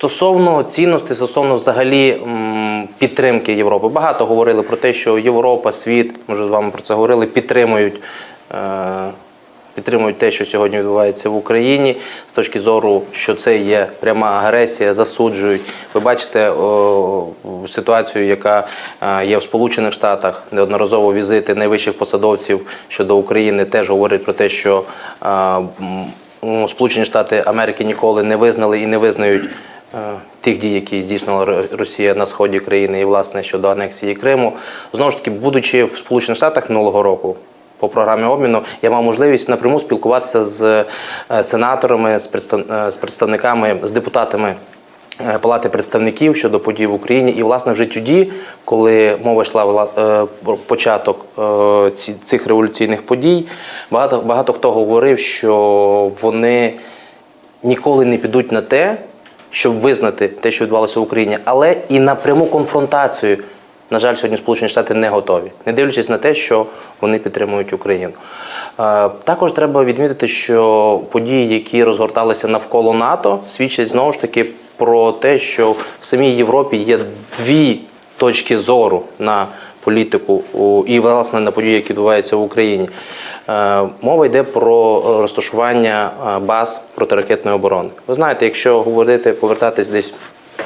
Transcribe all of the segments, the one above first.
Стосовно цінностей, стосовно взагалі підтримки Європи, багато говорили про те, що Європа, світ, ми вже з вами про це говорили, підтримують. Е, Підтримують те, що сьогодні відбувається в Україні, з точки зору, що це є пряма агресія, засуджують. Ви бачите ситуацію, яка е, є в Сполучених Штатах, неодноразово візити найвищих посадовців щодо України теж говорять про те, що е, Сполучені Штати Америки ніколи не визнали і не визнають тих дій, які здійснила Росія на сході країни і власне щодо анексії Криму. Знову ж таки, будучи в Сполучених Штатах минулого року. По програмі обміну я мав можливість напряму спілкуватися з е, сенаторами, е, з представниками, з депутатами е, Палати представників щодо подій в Україні. І, власне, вже тоді, коли мова йшла е, про початок е, цих революційних подій, багато, багато хто говорив, що вони ніколи не підуть на те, щоб визнати те, що відбувалося в Україні, але і на пряму конфронтацію. На жаль, сьогодні Сполучені Штати не готові, не дивлячись на те, що вони підтримують Україну. Е, Також треба відмітити, що події, які розгорталися навколо НАТО, свідчать знову ж таки про те, що в самій Європі є дві точки зору на політику і власне на події, які відбуваються в Україні. Е, Мова йде про розташування е, баз протиракетної оборони. Ви знаєте, якщо говорити, повертатись десь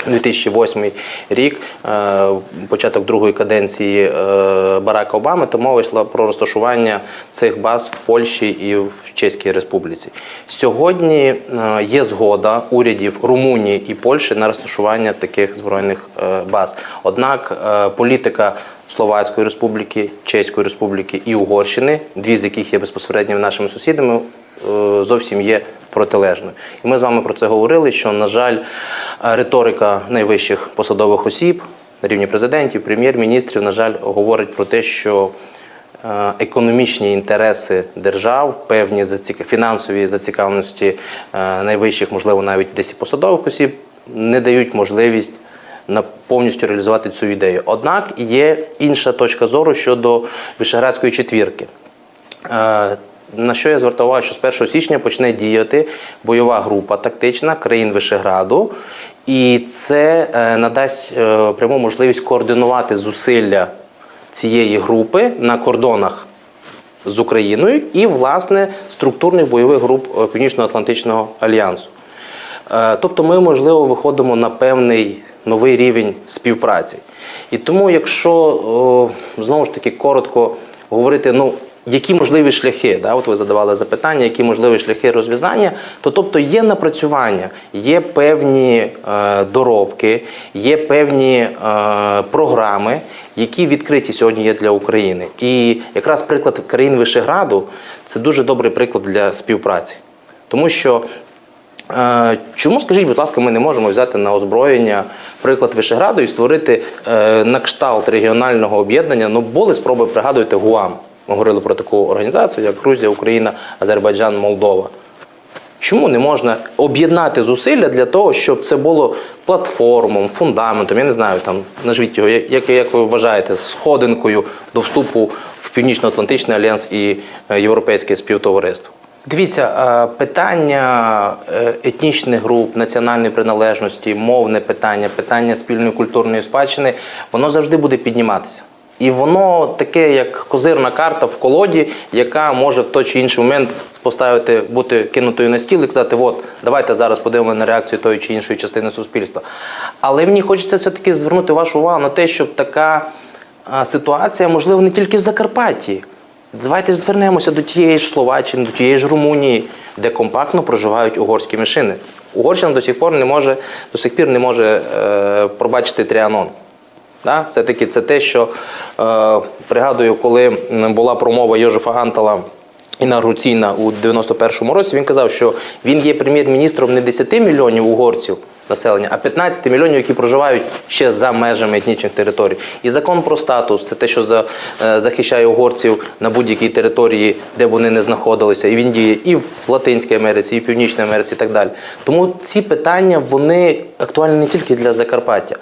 2008 рік, е, початок другої каденції е, Барака Обами, то мова йшла про розташування цих баз в Польщі і в Чеській Республіці. Сьогодні е, є згода урядів Румунії і Польщі на розташування таких збройних баз. Однак політика Словацької Республіки, Чеської Республіки і Угорщини, дві з яких є безпосередньо нашими сусідами, зовсім є протилежною. І ми з вами про це говорили, що, на жаль, е, риторика найвищих посадових осіб на рівні президентів, прем'єр-міністрів, на жаль, говорить про те, що е, економічні інтереси держав, певні фінансові зацікавленості е, найвищих, можливо, навіть десь і посадових осіб, не дають можливість на повністю реалізувати цю ідею. Однак є інша точка зору щодо Вишеградської четвірки. На що я звертав увагу, що з 1 січня почне діяти бойова група тактична країн Вишеграду, і це е, надасть е, пряму можливість координувати зусилля цієї групи на кордонах з Україною і, власне, структурних бойових груп е, Північно-Атлантичного альянсу. Тобто ми, можливо, виходимо на певний новий рівень співпраці. І тому, якщо знову ж таки коротко говорити, ну які можливі шляхи, да, от ви задавали запитання, які можливі шляхи розв'язання, то тобто є напрацювання, є певні е, доробки, є певні е, програми, які відкриті сьогодні є для України. І якраз приклад країн Вишеграду це дуже добрий приклад для співпраці. Тому що Е, Чому, скажіть, будь ласка, ми не можемо взяти на озброєння приклад Вишеграду і створити е, на кшталт регіонального об'єднання? Ну, були спроби, пригадуєте, ГУАМ. Ми говорили про таку організацію, як Грузія, Україна, Азербайджан, Молдова. Чому не можна об'єднати зусилля для того, щоб це було платформом, фундаментом, я не знаю, там назвіть його, як, як ви вважаєте, сходинкою до вступу в Північно-Атлантичний альянс і е, Європейське співтовариство? Дивіться, е, питання е, етнічних груп, національної приналежності, мовне питання, питання спільної культурної спадщини, воно завжди буде підніматися. І воно таке, як козирна карта в колоді, яка може в той чи інший момент поставити, бути кинутою на стіл і сказати, от, давайте зараз подивимося на реакцію тої чи іншої частини суспільства. Але мені хочеться все-таки звернути вашу увагу на те, щоб така ситуація, можливо, не тільки в Закарпатті. Давайте звернемося до тієї ж Словаччини, до тієї ж Румунії, де компактно проживають угорські меншини. Угорщина до сих пор не може, до сих пір не може е, пробачити тріанон. Да? Все-таки це те, що е, пригадую, коли була промова Йожефа Антала інаугураційна у 91-му році, він казав, що він є прем'єр-міністром не 10 мільйонів угорців населення, а 15 мільйонів, які проживають ще за межами етнічних територій. І закон про статус це те, що за, е, захищає угорців на будь-якій території, де вони не знаходилися, і він діє і в Латинській Америці, і в Північній Америці, і так далі. Тому ці питання вони актуальні не тільки для Закарпаття.